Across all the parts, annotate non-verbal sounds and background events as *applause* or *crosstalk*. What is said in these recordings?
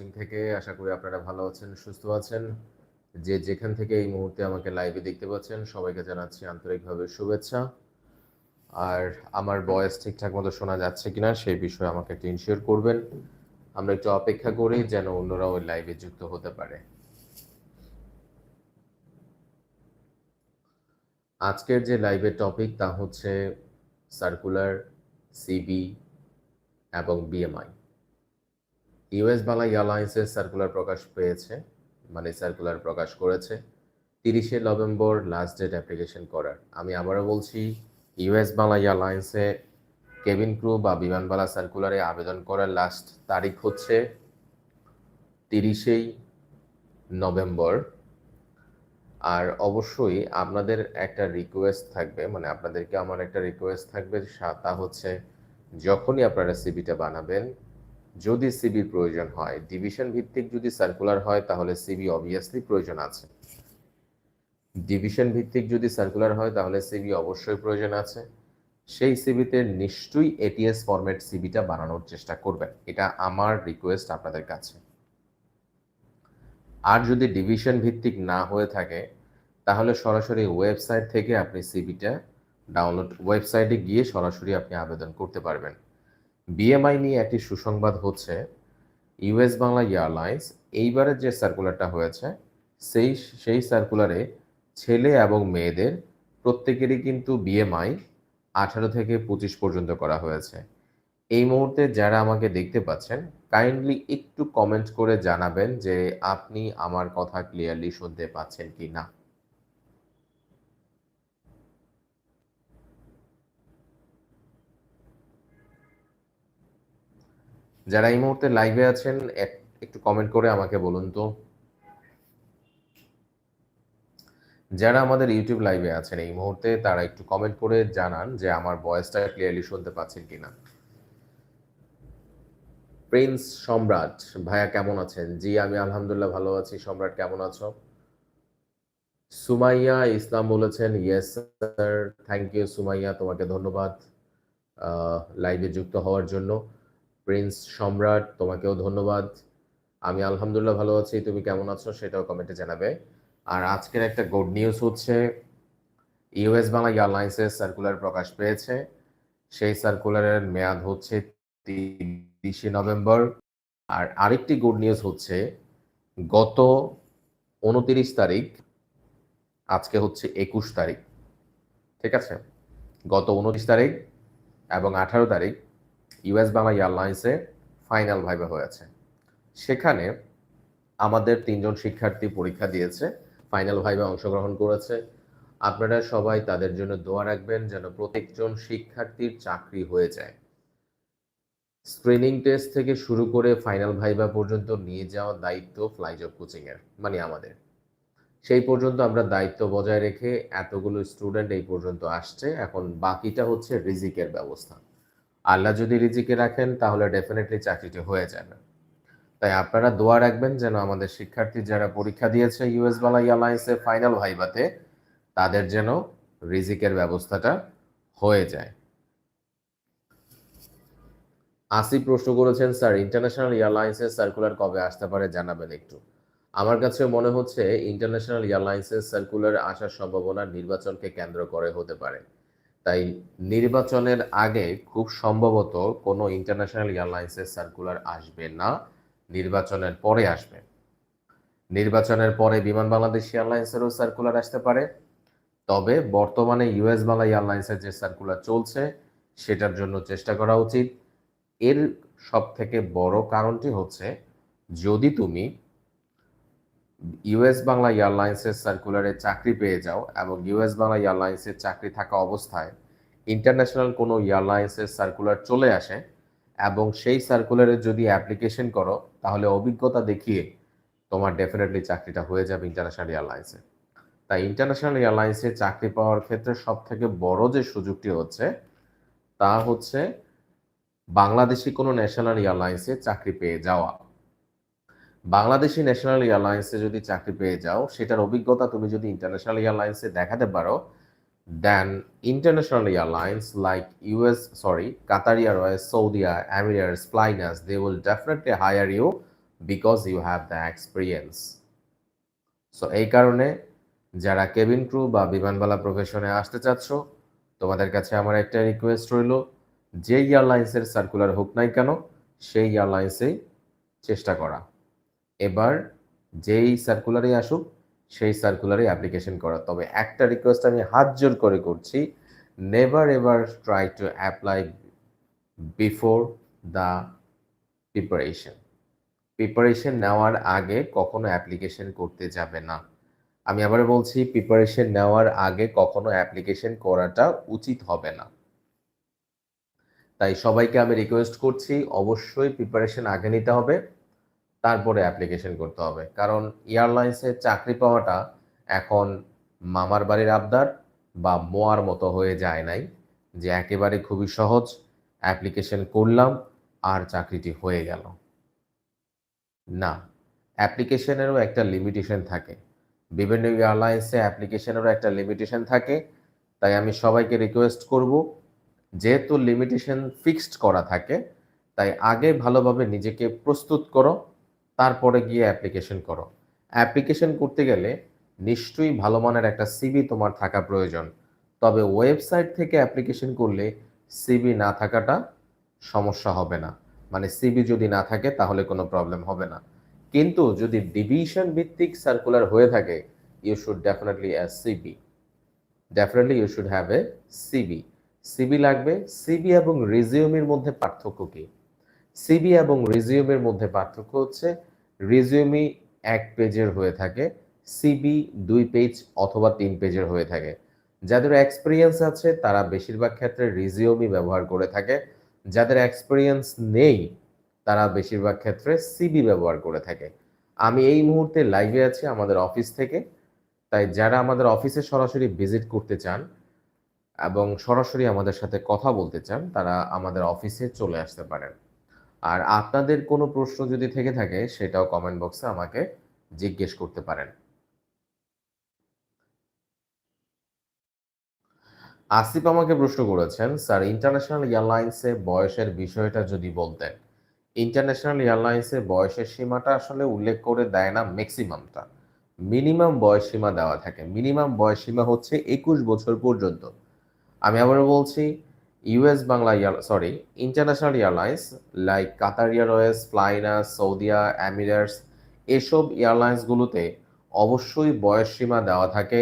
Coaching থেকে। আশা করি আপনারা ভালো আছেন, সুস্থ আছেন। যে যেখান থেকে এই মুহূর্তে আমাকে লাইভে দেখতে পাচ্ছেন, সবাইকে জানাচ্ছি আন্তরিকভাবে শুভেচ্ছা। আর আমার বয়স ঠিকঠাক মতো শোনা যাচ্ছে কিনা, সেই বিষয়ে আমাকে একটু ইনশিওর করবেন। আমরা একটু অপেক্ষা করি যেন অন্যরা ওই লাইভে যুক্ত হতে পারে। আজকের যে লাইভের টপিক তা হচ্ছে সার্কুলার সিবি এবং বিএমআই ইউএস বাংলা এয়ারলাইন্সের সার্কুলার প্রকাশ পেয়েছে মানে সার্কুলার প্রকাশ করেছে। তিরিশে নভেম্বর লাস্ট ডেট অ্যাপ্লিকেশন করার। আমি আবারও বলছি ইউএস বাংলা এয়ারলাইন্সে কেবিন ক্রু বা বিমানবালা সার্কুলারে আবেদন করার লাস্ট তারিখ হচ্ছে তিরিশেই নভেম্বর। আর অবশ্যই আপনাদের একটা রিকোয়েস্ট থাকবে মানে আপনাদেরকে আমার একটা রিকোয়েস্ট থাকবে তা হচ্ছে, যখনই আপনারা সিবিটা বানাবেন যদি সিবির প্রয়োজন হয়। ডিভিশন ভিত্তিক যদি সার্কুলার হয়, তাহলে সিবি অবভিয়াসলি প্রয়োজন আছে। ডিভিশন ভিত্তিক যদি সার্কুলার হয়, তাহলে সিবি অবশ্যই প্রয়োজন আছে। সেই সিবিতে নিশ্চয়ই এটিএস ফরম্যাট সিবিটা বানানোর চেষ্টা করবেন। এটা আমার রিকোয়েস্ট আপনাদের কাছে। আর যদি ডিভিশন ভিত্তিক না হয়ে থাকে, তাহলে সরাসরি ওয়েবসাইট থেকে আপনি সিবিটা ডাউনলোড ওয়েবসাইটে গিয়ে সরাসরি আপনি আবেদন করতে পারবেন। বিএমআই নিয়ে একটি সুসংবাদ হচ্ছে ইউএস বাংলা এয়ারলাইন্স এইবারের যে সার্কুলারটা হয়েছে, সেই সেই সার্কুলারে ছেলে এবং মেয়েদের প্রত্যেকেরই কিন্তু বিএমআই আঠারো থেকে পঁচিশ পর্যন্ত করা হয়েছে। এই মুহূর্তে যারা আমাকে দেখতে পাচ্ছেন কাইন্ডলি একটু কমেন্ট করে জানাবেন যে আপনি আমার কথা ক্লিয়ারলি শুনতে পাচ্ছেন কি না যারা এই মুহূর্তে লাইভে আছেন একটু কমেন্ট করে আমাকে বলুন তো। যারা আমাদের ইউটিউব লাইভে আছেন এই মুহূর্তে, তারা একটু কমেন্ট করে জানান যে আমার ভয়েসটা ক্লিয়ারলি শুনতে পাচ্ছেন কিনা। প্রিন্স সম্রাট, ভাইয়া কেমন আছেন? জি, আমি আলহামদুলিল্লাহ ভালো আছি। সম্রাট, কেমন আছো? সুমাইয়া ইসলাম বলেছেন yes sir thank you Sumaiya, তোমাকে ধন্যবাদ লাইভে যুক্ত হওয়ার জন্য। প্রিন্স সম্রাট, তোমাকেও ধন্যবাদ। আমি আলহামদুলিল্লাহ ভালো আছি, তুমি কেমন আছো সেটাও কমেন্টে জানাবে। আর আজকের একটা গুড নিউজ হচ্ছে, ইউএস বাংলা এয়ারলাইন্সের সার্কুলার প্রকাশ পেয়েছে। সেই সার্কুলারের মেয়াদ হচ্ছে তিরিশে নভেম্বর। আর আরেকটি গুড নিউজ হচ্ছে, গত উনতিরিশ তারিখ, আজকে হচ্ছে একুশ তারিখ, ঠিক আছে? গত উনত্রিশ তারিখ এবং আঠারো তারিখ ইউএস বাংলা এয়ারলাইন্সে ফাইনাল ভাইবা হয়েছে। সেখানে আমাদের তিনজন শিক্ষার্থী পরীক্ষা দিয়েছে, ফাইনাল ভাইবে অংশগ্রহণ করেছে। আপনারা সবাই তাদের জন্য দোয়া রাখবেন যেন প্রত্যেকজন শিক্ষার্থীর চাকরি হয়ে যায়। স্ক্রিনিং টেস্ট থেকে শুরু করে ফাইনাল ভাইবা পর্যন্ত নিয়ে যাওয়ার দায়িত্ব ফ্লাইজব কোচিং এর মানে আমাদের। সেই পর্যন্ত আমরা দায়িত্ব বজায় রেখে এতগুলো স্টুডেন্ট এই পর্যন্ত আসছে। এখন বাকিটা হচ্ছে রিজিকের ব্যবস্থা। আল্লাহ যদি রিজিকে রাখেন, তাহলে ডেফিনেটলি চাকরিটি হয়ে যাবে। তাই আপনারা দোয়া রাখবেন যেন আমাদের শিক্ষার্থী যারা পরীক্ষা দিয়েছে ইউএস বাংলা এয়ারলাইন্সের ফাইনাল ভাইবাতে তাদের যেন রিজিকের ব্যবস্থাটা হয়ে যায়। আসিফ প্রশ্ন করেছেন, স্যার ইন্টারন্যাশনাল এয়ারলাইন্সের সার্কুলার কবে আসতে পারে জানাবেন একটু। আমার কাছে মনে হচ্ছে ইন্টারন্যাশনাল এয়ারলাইন্সের সার্কুলার আসার সম্ভাবনা নির্বাচনকে কেন্দ্র করে হতে পারে। তাই নির্বাচনের আগে খুব সম্ভবত কোনো ইন্টারন্যাশনাল এয়ারলাইন্সের সার্কুলার আসবে না, নির্বাচনের পরে আসবে। নির্বাচনের পরে বিমান বাংলাদেশ এয়ারলাইন্সেরও সার্কুলার আসতে পারে, তবে বর্তমানে ইউএস বাংলা এয়ারলাইন্সের যে সার্কুলার চলছে, সেটার জন্য চেষ্টা করা উচিত। এর সব থেকে বড় কারণটি হচ্ছে, যদি তুমি ইউএস বাংলা এয়ারলাইন্সের সার্কুলারে চাকরি পেয়ে যাও এবং ইউএস বাংলা এয়ারলাইন্সের চাকরি থাকা অবস্থায় ইন্টারন্যাশনাল কোনো এয়ারলাইন্সের সার্কুলার চলে আসে এবং সেই সার্কুলারে যদি অ্যাপ্লিকেশন করো, তাহলে অভিজ্ঞতা দেখিয়ে তোমার ডেফিনেটলি চাকরিটা হয়ে যাবে ইন্টারন্যাশনাল এয়ারলাইন্সে তাই ইন্টারন্যাশনাল এয়ারলাইন্সে চাকরি পাওয়ার ক্ষেত্রে সব থেকে বড় যে সুযোগটি হচ্ছে, তা হচ্ছে বাংলাদেশি কোনো ন্যাশনাল এয়ারলাইন্সে চাকরি পেয়ে যাওয়া। বাংলাদেশি ন্যাশনাল এয়ারলাইন্সে যদি চাকরি পেয়ে যাও, সেটার অভিজ্ঞতা তুমি যদি ইন্টারন্যাশনাল এয়ারলাইন্সে দেখাতে পারো then international airlines like US sorry Qatar airways Saudi Emirates flynas they will definitely hire you because you have the experience so এই কারণে যারা কেবিন ক্রু বা বিমানবালা প্রফেশনে আসতে চাচ্ছ, তোমাদের কাছে আমার একটা রিকোয়েস্ট রইল, যে এয়ারলাইন্সের সার্কুলার হোক নাই কেন, সেই এয়ারলাইন্সেই চেষ্টা করা। এবার যেই সার্কুলারই আসুক সেই সার্কুলারে অ্যাপ্লিকেশন করা। তবে একটা রিকোয়েস্ট আমি হাত জোর করে করছি never ever try to apply before the preparation preparation নেওয়ার আগে কখনো অ্যাপ্লিকেশন করতে যাবে না। আমি আবার বলছি প্রিপারেশন নেওয়ার আগে কখনো অ্যাপ্লিকেশন করাটা উচিত হবে না। তাই সবাইকে আমি রিকোয়েস্ট করছি, অবশ্যই প্রিপারেশন আগে নিতে হবে। তারপরে অ্যাপ্লিকেশন করতে হবে। কারণ এয়ারলাইন্সে চাকরি পাওয়াটা এখন মামার বাড়ির আবদার বা মোয়ার মতো হয়ে যায় নাই, যে একেবারে খুবই সহজ অ্যাপ্লিকেশন করলাম আর চাকরিটি হয়ে গেল। না অ্যাপ্লিকেশনেরও একটা লিমিটেশন থাকে। বিভিন্ন এয়ারলাইন্সে অ্যাপ্লিকেশনেরও একটা লিমিটেশন থাকে, তাই আমি সবাইকে রিকোয়েস্ট করব, যেহেতু লিমিটেশন ফিক্সড করা থাকে, তাই আগে ভালোভাবে নিজেকে প্রস্তুত করো তারপরে গিয়ে অ্যাপ্লিকেশন করো। অ্যাপ্লিকেশন করতে গেলে নিশ্চয়ই ভালো মানের একটা সিবি তোমার থাকা প্রয়োজন। তবে ওয়েবসাইট থেকে অ্যাপ্লিকেশন করলে সিবি না থাকাটা সমস্যা হবে না। মানে সিবি যদি না থাকে তাহলে কোনো প্রবলেম হবে না। কিন্তু যদি ডিভিশন ভিত্তিক সার্কুলার হয়ে থাকে you should definitely as CV definitely you should have a CV CV লাগবে। সিবি এবং রিজিউমের মধ্যে পার্থক্য কি? সিবি এবং রিজিউমের মধ্যে পার্থক্য হচ্ছে রিজিউমি এক পেজের হয়ে থাকে সিবি দুই পেজ অথবা তিন পেজের হয়ে থাকে। যাদের এক্সপিরিয়েন্স আছে, তারা বেশিরভাগ ক্ষেত্রে রিজিউমি ব্যবহার করে থাকে। যাদের এক্সপিরিয়েন্স নেই, তারা বেশিরভাগ ক্ষেত্রে সিবি ব্যবহার করে থাকে। আমি এই মুহূর্তে লাইভে আছি আমাদের অফিস থেকে। তাই যারা আমাদের অফিসে সরাসরি ভিজিট করতে চান এবং সরাসরি আমাদের সাথে কথা বলতে চান, তারা আমাদের অফিসে চলে আসতে পারেন। আর আপনাদের কোনো প্রশ্ন যদি থেকে থাকে, সেটাও কমেন্ট বক্সে আমাকে জিজ্ঞেস করতে পারেন। আসিফ আমাকে প্রশ্ন করেছেন, স্যার ইন্টারন্যাশনাল এয়ারলাইন্সে বয়সের বিষয়টা যদি বলতেন। ইন্টারন্যাশনাল এয়ারলাইন্সে বয়সের সীমাটা আসলে উল্লেখ করে দেয় না ম্যাক্সিমামটা মিনিমাম বয়স সীমা দেওয়া থাকে। মিনিমাম বয়স সীমা হচ্ছে একুশ বছর পর্যন্ত। আমি আবার বলছি US Bangla sorry international airlines like Qatar airways flynas Saudia Emirates এসব এয়ারলাইন্সগুলোতে অবশ্যই বয়স সীমা দেওয়া থাকে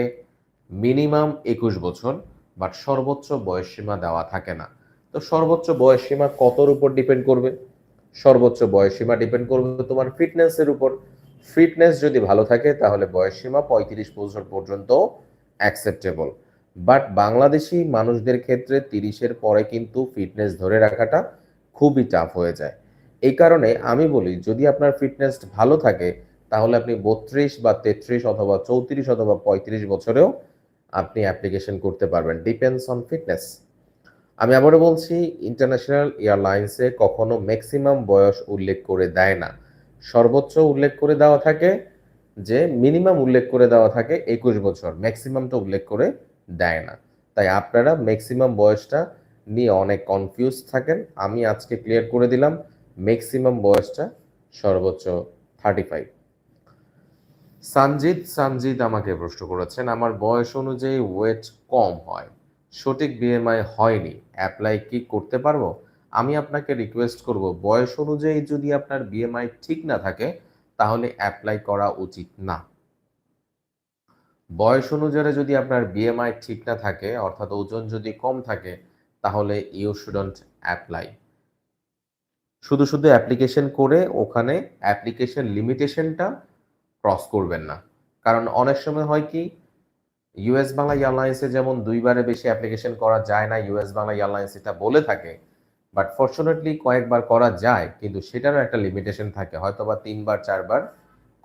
মিনিমাম একুশ বছর বাট সর্বোচ্চ বয়স সীমা দেওয়া থাকে না। তো সর্বোচ্চ বয়স সীমা কতর উপর ডিপেন্ড করবে? সর্বোচ্চ বয়স সীমা ডিপেন্ড করবে তোমার ফিটনেসের উপর। ফিটনেস যদি ভালো থাকে, তাহলে বয়স সীমা পঁয়ত্রিশ বছর পর্যন্ত অ্যাকসেপ্টেবল বাট বাংলাদেশি মানুষদের ক্ষেত্রে তিরিশের পরে কিন্তু ফিটনেস ধরে রাখাটা খুবই টাফ হয়ে যায়। এই কারণে আমি বলি, যদি আপনার ফিটনেস ভালো থাকে, তাহলে আপনি বত্রিশ বা তেত্রিশ অথবা চৌত্রিশ অথবা পঁয়ত্রিশ বছরেও আপনি অ্যাপ্লিকেশন করতে পারবেন। ডিপেন্ডস অন ফিটনেস আমি আবারও বলছি ইন্টারন্যাশনাল এয়ারলাইন্সে কখনো ম্যাক্সিমাম বয়স উল্লেখ করে দেয় না। সর্বোচ্চ উল্লেখ করে দেওয়া থাকে যে মিনিমাম উল্লেখ করে দেওয়া থাকে একুশ বছর। ম্যাক্সিমামটা উল্লেখ করে দেয় না। তাই আপনারা ম্যাক্সিমাম বয়সটা নিয়ে অনেক কনফিউজ থাকেন। আমি আজকে ক্লিয়ার করে দিলাম ম্যাক্সিমাম বয়সটা সর্বোচ্চ থার্টি ফাইভ সানজিদ সানজিদ আমাকে প্রশ্ন করেছেন, আমার বয়স অনুযায়ী ওয়েট কম হয়। সঠিক বিএমআই হয়নি। অ্যাপ্লাই কি করতে পারব? আমি আপনাকে রিকোয়েস্ট করব, বয়স অনুযায়ী যদি আপনার বিএমআই ঠিক না থাকে, তাহলে অ্যাপ্লাই করা উচিত না। বয়স অনুযায়ী যদি আপনার বিএমআই ঠিক না থাকে, অর্থাৎ ওজন যদি কম থাকে, তাহলে ইউ শুডন্ট অ্যাপ্লাই শুধু শুধু অ্যাপ্লিকেশন করে ওখানে অ্যাপ্লিকেশন লিমিটেশনটা ক্রস করবেন না। কারণ অনেক সময় হয় কি ইউএস বাংলা এয়ারলাইন্সে যেমন দুইবারে বেশি অ্যাপ্লিকেশন করা যায় না ইউএস বাংলা এয়ারলাইন্স এটা বলে থাকে বাট ফর্চুনেটলি কয়েকবার করা যায়, কিন্তু সেটারও একটা লিমিটেশন থাকে হয়তো বা তিনবার, চারবার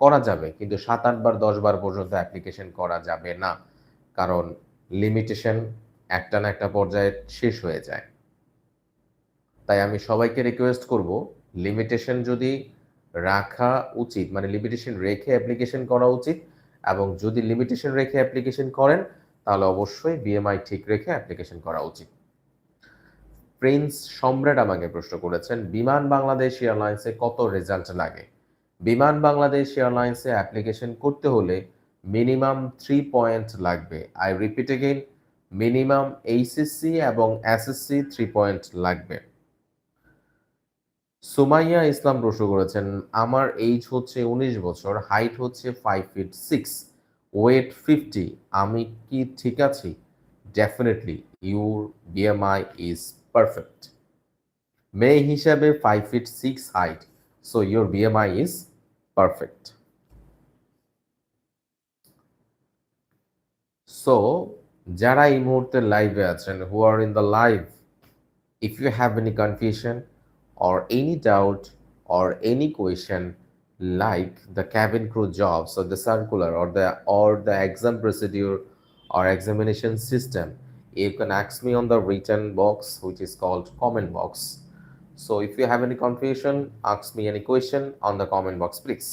করা যাবে, কিন্তু সাত আটবার দশবার পর্যন্ত অ্যাপ্লিকেশন করা যাবে না। কারণ লিমিটেশন একটা না একটা পর্যায়ে শেষ হয়ে যায়। তাই আমি সবাইকে রিকোয়েস্ট করব লিমিটেশন যদি রাখা উচিত মানে লিমিটেশন রেখে অ্যাপ্লিকেশন করা উচিত, এবং যদি লিমিটেশন রেখে অ্যাপ্লিকেশন করেন, তাহলে অবশ্যই বিএমআই ঠিক রেখে অ্যাপ্লিকেশন করা উচিত। প্রিন্স সম্রাট আমাকে প্রশ্ন করেছেন, বিমান বাংলাদেশ এয়ারলাইন্সে কত রেজাল্ট লাগে? বিমান বাংলাদেশ এয়ারলাইন্সে অ্যাপ্লিকেশন করতে হলে মিনিমাম থ্রি পয়েন্ট লাগবে। I repeat again minimum HSC এবং এসএসসি থ্রি পয়েন্ট লাগবে। সুমাইয়া ইসলাম প্রশ্ন করেছেন, আমার এইজ হচ্ছে উনিশ বছর হাইট হচ্ছে five feet six weight fifty আমি কি ঠিক আছি? Definitely your BMI is perfect মেয়ে হিসাবে five feet six height so your BMI is perfect so যারা এই মুহূর্তে লাইভে আছেন who are in the live if you have any confusion or any doubt or any question like the cabin crew jobs or the circular or the or the exam procedure or examination system you can ask me on the written box which is called comment box so, if you have any confusion, ask me any question on the comment box, please.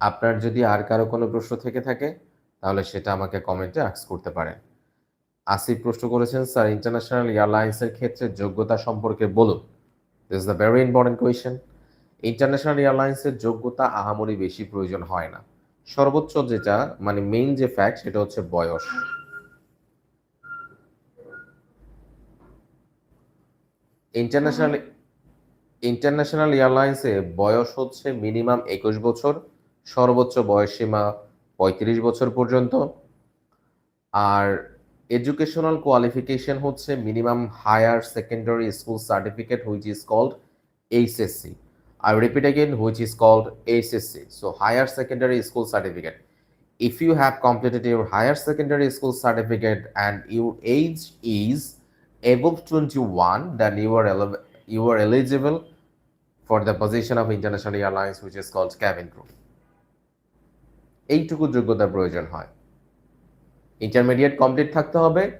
আপনার যদি আর কারও কোনো প্রশ্ন থেকে থাকে, তাহলে সেটা আমাকে কমেন্টে আক্স করতে পারেন। আসিফ প্রশ্ন করেছেন স্যার ইন্টারন্যাশনাল এয়ারলাইন্সের ক্ষেত্রে যোগ্যতা সম্পর্কে বলুন। This the very important question international এয়ারলাইন্সের যোগ্যতা আহামরি বেশি প্রয়োজন হয় না। সর্বোচ্চ যেটা মানে মেইন যে ফ্যাক্ট সেটা হচ্ছে বয়স। ইন্টারন্যাশনাল ইন্টারন্যাশনাল এয়ারলাইন্সে বয়স হচ্ছে মিনিমাম একুশ বছর, সর্বোচ্চ বয়স সীমা পঁয়ত্রিশ বছর পর্যন্ত। আর এডুকেশনাল কোয়ালিফিকেশন হচ্ছে minimum higher secondary school certificate which is called HSC I repeat again, which is called HSC. So, higher secondary school certificate. If you have completed your higher secondary school certificate and your age is above 21, then you are el- you are eligible for the position of international airlines, which is called cabin crew. এইটুকু যোগ্যতার প্রয়োজন হয় intermediate complete থাকতে হবে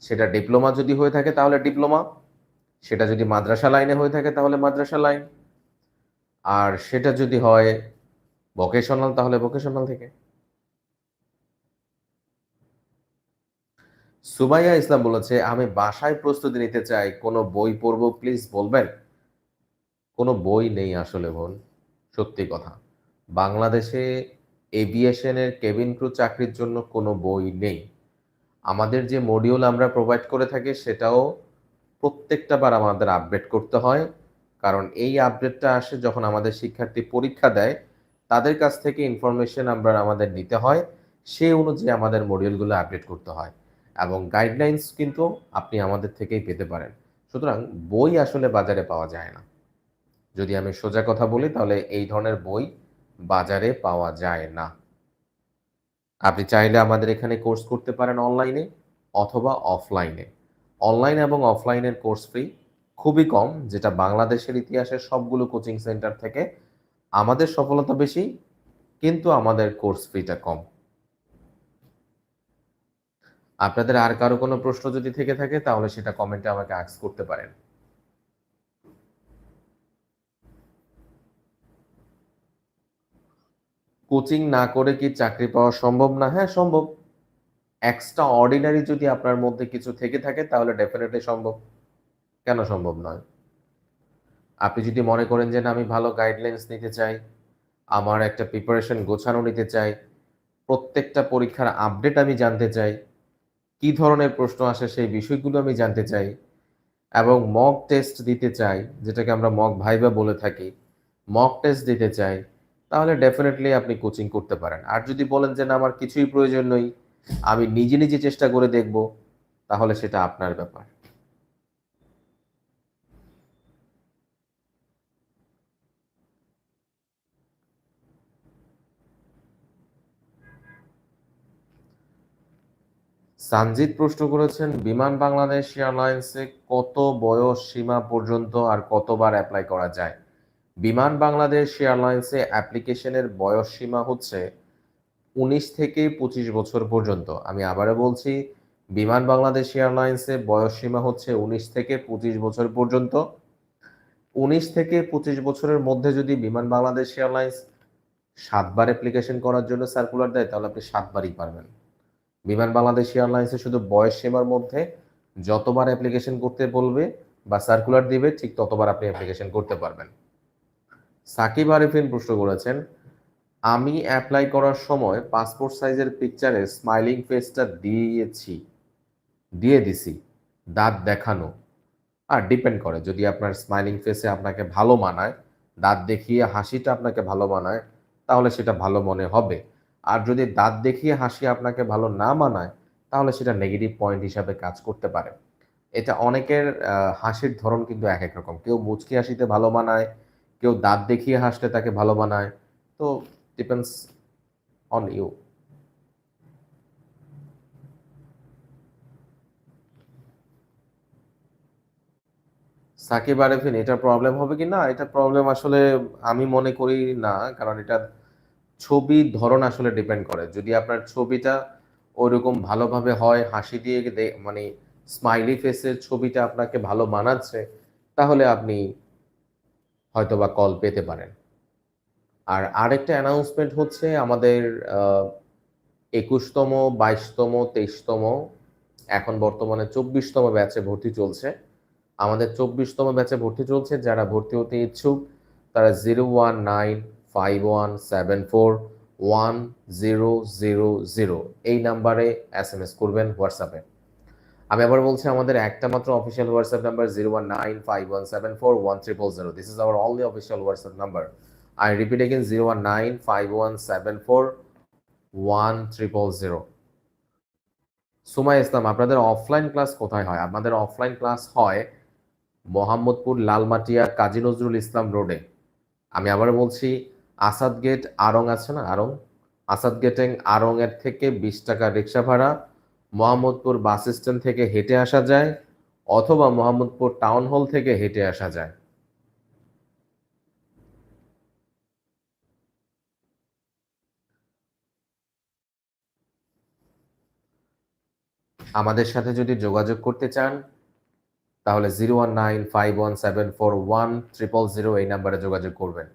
সেটা diploma যদি হয়ে থাকে তাহলে ডিপ্লোমা সেটা যদি মাদ্রাসা লাইনে হয়ে থাকে তাহলে মাদ্রাসা লাইন আর সেটা যদি হয় ভোকেশনাল তাহলে ভোকেশনাল থেকে। সুবাইয়া ইসলাম বলেছে, আমি বাসায় প্রস্তুতি নিতে চাই, কোনো বই পড়ব প্লিজ বলবেন? কোনো বই নেই আসলে বোন, সত্যি কথা। বাংলাদেশে এভিয়েশনের কেবিন ক্রু চাকরির জন্য কোনো বই নেই। আমাদের যে মডিউল আমরা প্রোভাইড করে থাকি, সেটাও প্রত্যেকটা বার আমাদের আপডেট করতে হয়। কারণ এই আপডেটটা আসে যখন আমাদের শিক্ষার্থী পরীক্ষা দেয়, তাদের কাছ থেকে ইনফরমেশন আমরা আমাদের নিতে হয় সেই অনুযায়ী আমাদের মডিউলগুলো আপডেট করতে হয় এবং গাইডলাইন্স কিন্তু আপনি আমাদের থেকেই পেতে পারেন। সুতরাং বই আসলে বাজারে পাওয়া যায় না। যদি আমি সোজা কথা বলি, তাহলে এই ধরনের বই বাজারে পাওয়া যায় না। আপনি চাইলে আমাদের এখানে কোর্স করতে পারেন অনলাইনে অথবা অফলাইনে অনলাইন এবং অফলাইনের কোর্স ফ্রি খুবই কম, যেটা বাংলাদেশের ইতিহাসের সবগুলো কোচিং সেন্টার থেকে আমাদের সফলতা বেশি, কিন্তু আমাদের কোর্স ফিটা কম। আপনাদের আর কারও কোনো প্রশ্ন যদি থেকে থাকে, তাহলে সেটা কমেন্টে আমাকে আক্স করতে পারেন। কোচিং না করে কি চাকরি পাওয়া সম্ভব না? হ্যাঁ সম্ভব। এক্সট্রা অর্ডিনারি যদি আপনার মধ্যে কিছু থেকে থাকে, তাহলে ডেফিনেটলি সম্ভব। কেন সম্ভব নয়? আপনি যদি মনে করেন যে না, আমি ভালো গাইডলাইন্স নিতে চাই, আমার একটা প্রিপারেশন গোছানো নিতে চাই, প্রত্যেকটা পরীক্ষার আপডেট আমি জানতে চাই, কি ধরনের প্রশ্ন আসে সেই বিষয়গুলো আমি জানতে চাই এবং মক টেস্ট দিতে চাই, যেটাকে আমরা মক ভাইবা বলে থাকি মক টেস্ট দিতে চাই, তাহলে ডেফিনেটলি আপনি কোচিং করতে পারেন। আর যদি বলেন যে না, আমার কিছুই প্রয়োজন নেই, আমি নিজে নিজে চেষ্টা করে দেখব, তাহলে সেটা আপনার ব্যাপার। সানজিৎ প্রশ্ন করেছেন, বিমান বাংলাদেশ এয়ারলাইন্সে কত বয়স সীমা পর্যন্ত আর কতবার অ্যাপ্লাই করা যায়? বিমান বাংলাদেশ এয়ারলাইন্সে অ্যাপ্লিকেশনের বয়স সীমা হচ্ছে উনিশ থেকে পঁচিশ বছর পর্যন্ত। আমি আবারও বলছি, বিমান বাংলাদেশ এয়ারলাইন্সে বয়স সীমা হচ্ছে উনিশ থেকে পঁচিশ বছর পর্যন্ত। উনিশ থেকে পঁচিশ বছরের মধ্যে যদি বিমান বাংলাদেশ এয়ারলাইন্স সাতবার অ্যাপ্লিকেশন করার জন্য সার্কুলার দেয়, তাহলে আপনি সাতবারই পারবেন। বিমান বাংলাদেশ এয়ারলাইন্সে শুধু বয়স সীমার মধ্যে যতবার অ্যাপ্লিকেশন করতে বলবে বা সার্কুলার দিবে, ঠিক ততবার আপনি অ্যাপ্লিকেশন করতে পারবেন। সাকিব আরিফিন প্রশ্ন করেছেন, আমি অ্যাপ্লাই করার সময় পাসপোর্ট সাইজের পিকচারে স্মাইলিং ফেসটা দিয়েছি, দিয়ে দিছি, দাঁত দেখানো। আর ডিপেন্ড করে, যদি আপনার স্মাইলিং ফেসে আপনাকে ভালো মানায়, দাঁত দেখিয়ে হাসিটা আপনাকে ভালো মানায়, তাহলে সেটা ভালো মনে হবে। আর যদি দাঁত দেখিয়ে হাসি আপনাকে ভালো না মানায়, তাহলে সেটা নেগেটিভ পয়েন্ট হিসাবে কাজ করতে পারে। এটা অনেকের হাসির ধরন কিন্তু এক এক রকম। কেউ মুচকি হাসিতে ভালো মানায়, কেউ দাঁত দেখিয়ে হাসলে তাকে ভালো মানায়। তো depends on you Sakib Arefin, এটা প্রবলেম হবে কি না? এটা প্রবলেম আসলে আমি মনে করি না, কারণ এটা ছবি ধরন আসলে ডিপেন্ড করে। যদি আপনার ছবিটা ওইরকম ভালোভাবে হয়, হাসি দিয়ে মানে স্মাইলি ফেসের ছবিটা আপনাকে ভালো মানাচ্ছে তাহলে আপনি হয়তোবা কল পেতে পারেন। আর আরেকটা অ্যানাউন্সমেন্ট হচ্ছে আমাদের একুশতম, বাইশতম, তেইশতম, এখন বর্তমানে চব্বিশতম ব্যাচে ভর্তি চলছে। আমাদের চব্বিশতম ব্যাচে ভর্তি চলছে, যারা ভর্তি হতে ইচ্ছুক, তারা zero one nine five one seven four one zero zero zero এই নাম্বারে এস এম এস করবেন হোয়াটসঅ্যাপে আমি আবার বলছি, আমাদের একটা মাত্র official WhatsApp number zero one nine five one seven four one triple zero this is our only official WhatsApp number I repeat again zero one nine five one seven four one triple zero Sumai Islam, আপনাদের offline class কোথায় হয়? আমাদের offline class হয় মোহাম্মদপুর লালমাটিয়া কাজী নজরুল ইসলাম রোডে আমি আবার বলছি Asad gate Aarong আছে না? আরং? আসাদ গেটেং আরং এর থেকে বিশ টাকা রিক্সা ভাড়া। মোহাম্মদপুর বাস স্ট্যান্ড থেকে হেঁটে আসা যায় অথবা মোহাম্মদপুর টাউন হল থেকে হেঁটে আসা যায়। আমাদের সাথে যদি যোগাযোগ করতে চান, তাহলে zero one nine five one seven four one triple zero এই নাম্বারে যোগাযোগ করবেন।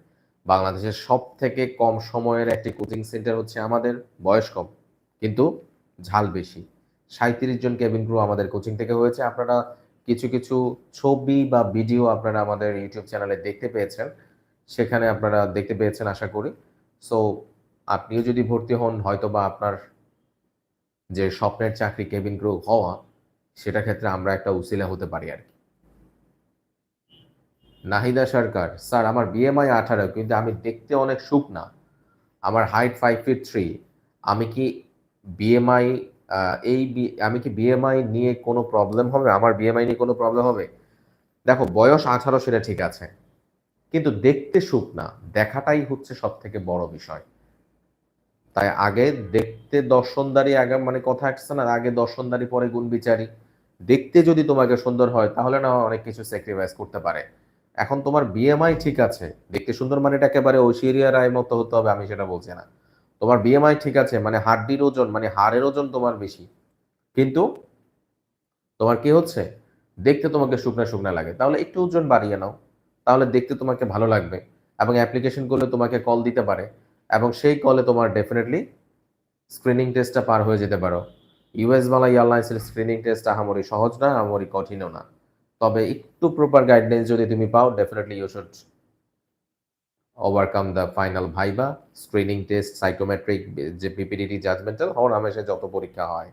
বাংলাদেশের সব থেকে কম সময়ের একটি কোচিং সেন্টার হচ্ছে আমাদের বয়স কম কিন্তু ঝাল বেশি। সাঁত্রিশ জন কেবিন ক্রু আমাদের কোচিং থেকে হয়েছে। আপনারা কিছু কিছু ছবি বা ভিডিও আপনারা আমাদের ইউটিউব চ্যানেলে দেখতে পেয়েছেন। সেখানে আপনারা দেখতে পেয়েছেন, আশা করি। সো আপনিও যদি ভর্তি হন হয়তো বা আপনার যে স্বপ্নের চাকরি কেবিন ক্রু হওয়া, সেটা ক্ষেত্রে আমরা একটা উসিলা হতে পারি আর কি। নাহিদা সরকার, স্যার, আমার বিএমআই আঠারো, কিন্তু আমি দেখতে অনেক সুখ না আমার হাইট ফাইভ ফিট থ্রি আমি কি বিএমআই এই আমি কি বিএমআই নিয়ে কোনো প্রবলেম হবে? আমার বিএমআই নিয়ে কোনো প্রবলেম হবে? দেখো, বয়স আঠারো সেটা ঠিক আছে, কিন্তু দেখতে সুখ না দেখাটাই হচ্ছে সব থেকে বড় বিষয়। তাই আগে দেখতে দর্শনদারি আগে মানে কথা আসছে না, আগে দর্শনদারি, পরে গুণ বিচারি। দেখতে যদি তোমাকে সুন্দর হয়, তাহলে না অনেক কিছু স্যাক্রিফাইস করতে পারে। এখন তোমার বিএমআই ঠিক আছে, দেখতে সুন্দর মানে এটা একেবারে ঐশ্বরিয়া রায় মতো হতে হবে, আমি সেটা বলছি না। তোমার বিএমআই ঠিক আছে মানে হাড্ডির ওজন মানে হাড়ের ওজন তোমার বেশি। কিন্তু তোমার কি হচ্ছে? দেখতে তোমাকে শুকনা শুকনা লাগে। তাহলে একটু ওজন বাড়িয়ে নাও। তাহলে দেখতে তোমাকে ভালো লাগবে এবং অ্যাপ্লিকেশন করলে তোমাকে কল দিতে পারে এবং সেই কলে তোমার ডেফিনেটলি স্ক্রিনিং টেস্টটা পার হয়ে যেতে পারো। ইউএস বালা এয়ারলাইন্সের স্ক্রিনিং টেস্ট আহামরি সহজ না, আহামরি কঠিনও না। তবে একটু প্রপার গাইডলাইন্স যদি তুমি পাও definitely you should overcome the final viva screening test psychometric যে পিপিডিটি জাজমেন্টাল হওয়ার হামেশা যত পরীক্ষা হয়।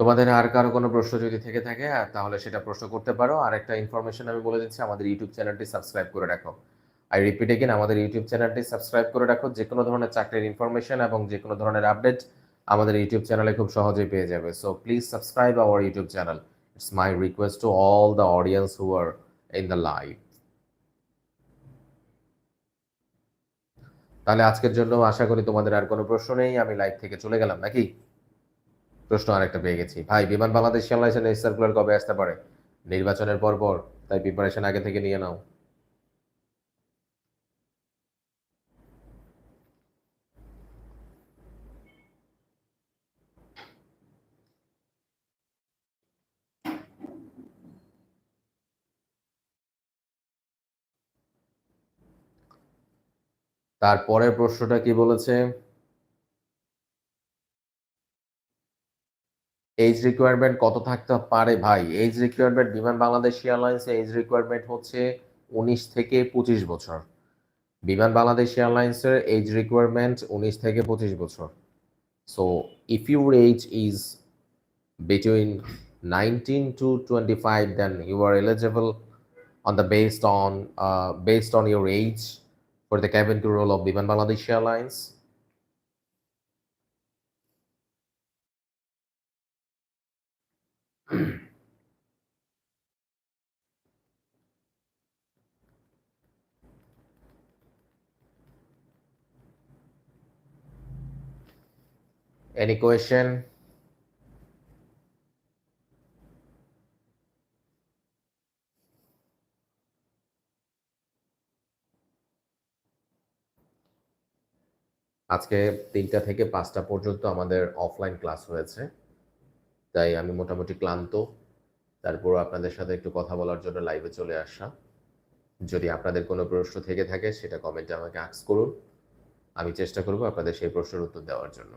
তোমাদের আর কারও কোনো প্রশ্ন যদি থেকে থাকে তাহলে সেটা প্রশ্ন করতে পারো। আর একটা ইনফরমেশন আমি বলে দিচ্ছি, আমাদের ইউটিউব চ্যানেলটি সাবস্ক্রাইব করে রাখো। আই রিপিট এগেন আমাদের ইউটিউব চ্যানেলটি সাবস্ক্রাইব করে রাখো। যে কোনো ধরনের চাকরির ইনফরমেশন এবং যে কোনো ধরনের আপডেট আমাদের ইউটিউব চ্যানেলে খুব সহজেই পেয়ে যাবে। So please subscribe our YouTube channel it's my request to all the audience who are in the live তাহলে আজকের জন্য আশা করি তোমাদের আর কোনো প্রশ্ন নেই। আমি লাইভ থেকে চলে গেলাম, নাকি? প্রশ্ন আরেকটা পেয়ে গেছি। ভাই, বিমান বাংলাদেশ এয়ারলাইন্সের এই সার্কুলার কবে আসতে পারে? নির্বাচনের পর পর তাই প্রিপারেশন আগে থেকে নিয়ে নাও। তার পরের প্রশ্নটা কি বলেছে? এজ রিকোয়ারমেন্ট কত থাকতে পারে ভাই? এজ রিকোয়ারমেন্ট বিমান বাংলাদেশ এয়ারলাইন্স এজ রিকোয়ারমেন্ট হচ্ছে উনিশ থেকে পঁচিশ বছর। বিমান বাংলাদেশ এয়ারলাইন্সের এজ রিকোয়ারমেন্ট উনিশ থেকে পঁচিশ বছর। So if your age is between nineteen to twenty five then you are eligible the based on uh, based on your age for the cabin crew role of Biman Bangladesh Airlines. *clears throat* Any question? আজকে তিনটা থেকে পাঁচটা পর্যন্ত আমাদের offline class হয়েছে তাই আমি মোটামুটি ক্লান্ত। তারপর আপনাদের সাথে একটু কথা বলার জন্য লাইভে চলে আসা। যদি আপনাদের কোনো প্রশ্ন থেকে থাকে, সেটা কমেন্টে আমাকে আক্স করুন। আমি চেষ্টা করব আপনাদের সেই প্রশ্নের উত্তর দেওয়ার জন্য।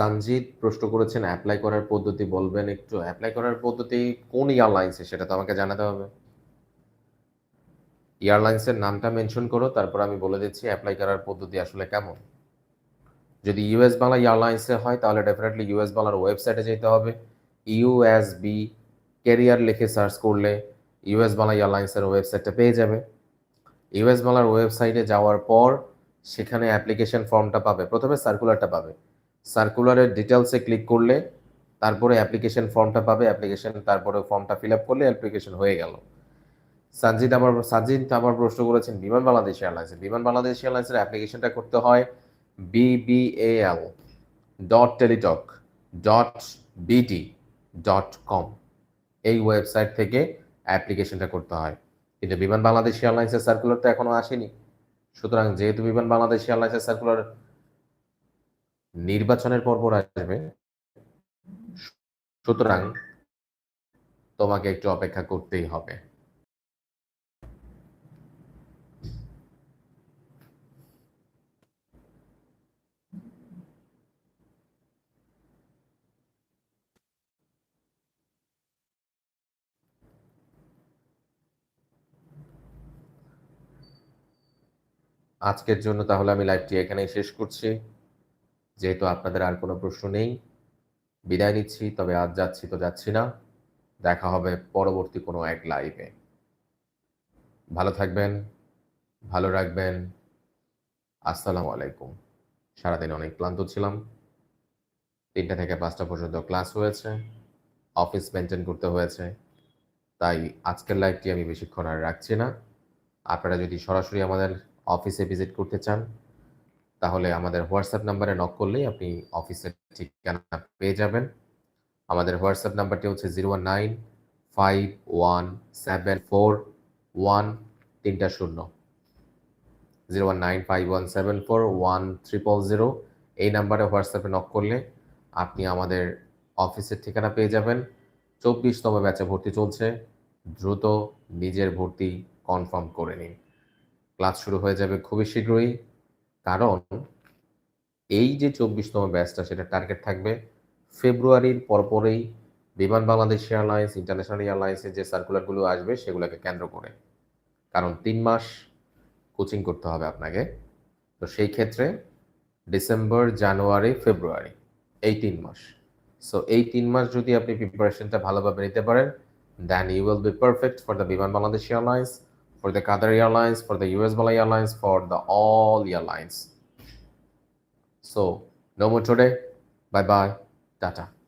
সঞ্জিত প্রশ্ন করেছেন অ্যাপ্লাই করার পদ্ধতি বলবেন একটু। অ্যাপ্লাই করার পদ্ধতি কোন এয়ারলাইন্সে সেটা তো আমাকে জানাতে হবে। এয়ারলাইন্সের নামটা মেনশন করো, তারপর আমি বলে দিচ্ছি অ্যাপ্লাই করার পদ্ধতি আসলে কেমন। যদি ইউএস বাংলা এয়ারলাইন্সে হয়, তাহলে ডেফিনেটলি ইউএস বাংলার ওয়েবসাইটে যেতে হবে। ইউএসবি ক্যারিয়ার লিখে সার্চ করলে ইউএস বাংলা এয়ারলাইন্সের ওয়েবসাইটটা পেয়ে যাবে। ইউএস বাংলার ওয়েবসাইটে যাওয়ার পর সেখানে অ্যাপ্লিকেশন ফর্মটা পাবে, প্রথমে সার্কুলারটা পাবে। সার্কুলারের ডিটেলসে ক্লিক করলে তারপরে অ্যাপ্লিকেশন ফর্মটা পাবে অ্যাপ্লিকেশন তারপরে ফর্মটা ফিল আপ করলে অ্যাপ্লিকেশন হয়ে গেল। সানজিদ আবার সানজিদ আবার প্রশ্ন করেছেন, বিমান বাংলাদেশ এয়ারলাইন্সে, বিমান বাংলাদেশ এয়ারলাইন্সের অ্যাপ্লিকেশনটা করতে হয় BBL dot Teletalk dot BT dot com এই ওয়েবসাইট থেকে অ্যাপ্লিকেশনটা করতে হয়। কিন্তু বিমান বাংলাদেশ এয়ারলাইন্সের সার্কুলারটা এখনও আসেনি। সুতরাং যেহেতু বিমান বাংলাদেশ এয়ারলাইন্সের সার্কুলার নির্বাচনের পর্ব আসবে। সুতরাং তোমাকে একটু অপেক্ষা করতেই হবে। আজকের জন্য তাহলে আমি লাইভটি এখানেই শেষ করছি। যেহেতু আপনাদের আর কোনো প্রশ্ন নেই, বিদায় নিচ্ছি, তবে আজ যাচ্ছি তো যাচ্ছি না। দেখা হবে পরবর্তী কোনো এক লাইভে ভালো থাকবেন, ভালো রাখবেন। আসসালামু আলাইকুম। সারাদিন অনেক ক্লান্ত ছিলাম। তিনটা থেকে পাঁচটা পর্যন্ত ক্লাস হয়েছে, অফিস মেনটেন করতে হয়েছে, তাই আজকের লাইভটি আমি বেশিক্ষণ আর রাখছি না। আপনারা যদি সরাসরি আমাদের অফিসে ভিজিট করতে চান তাহলে আমাদের হোয়াটসঅ্যাপ নাম্বারে নক করলেই আপনি অফিসের ঠিকানা পেয়ে যাবেন। আমাদের হোয়াটসঅ্যাপ নাম্বারটি হচ্ছে zero one nine five one seven four one তিনটা শূন্য। Zero one nine five one seven four one triple zero এই নাম্বারে হোয়াটসঅ্যাপে নক করলে আপনি আমাদের অফিসের ঠিকানা পেয়ে যাবেন। চব্বিশতম ব্যাচে ভর্তি চলছে। দ্রুত নিজের ভর্তি কনফার্ম করে নিন। ক্লাস শুরু হয়ে যাবে খুবই শীঘ্রই। কারণ এই যে চব্বিশতম ব্যাচটা সেটা টার্গেট থাকবে ফেব্রুয়ারির পরপরেই বিমান বাংলাদেশ এয়ারলাইন্স ইন্টারন্যাশনাল এয়ারলাইন্সের যে সার্কুলারগুলো আসবে সেগুলোকে কেন্দ্র করে। কারণ তিন মাস কোচিং করতে হবে আপনাকে। তো সেই ক্ষেত্রে ডিসেম্বর, জানুয়ারি, ফেব্রুয়ারি, এই তিন মাস। সো এই তিন মাস যদি আপনি প্রিপারেশনটা ভালোভাবে নিতে পারেন then you will be perfect for the Biman Bangladesh airlines. For the Qatar Airlines, for the US Bala Airlines, for the all airlines. So, no more today. Bye bye. Tata.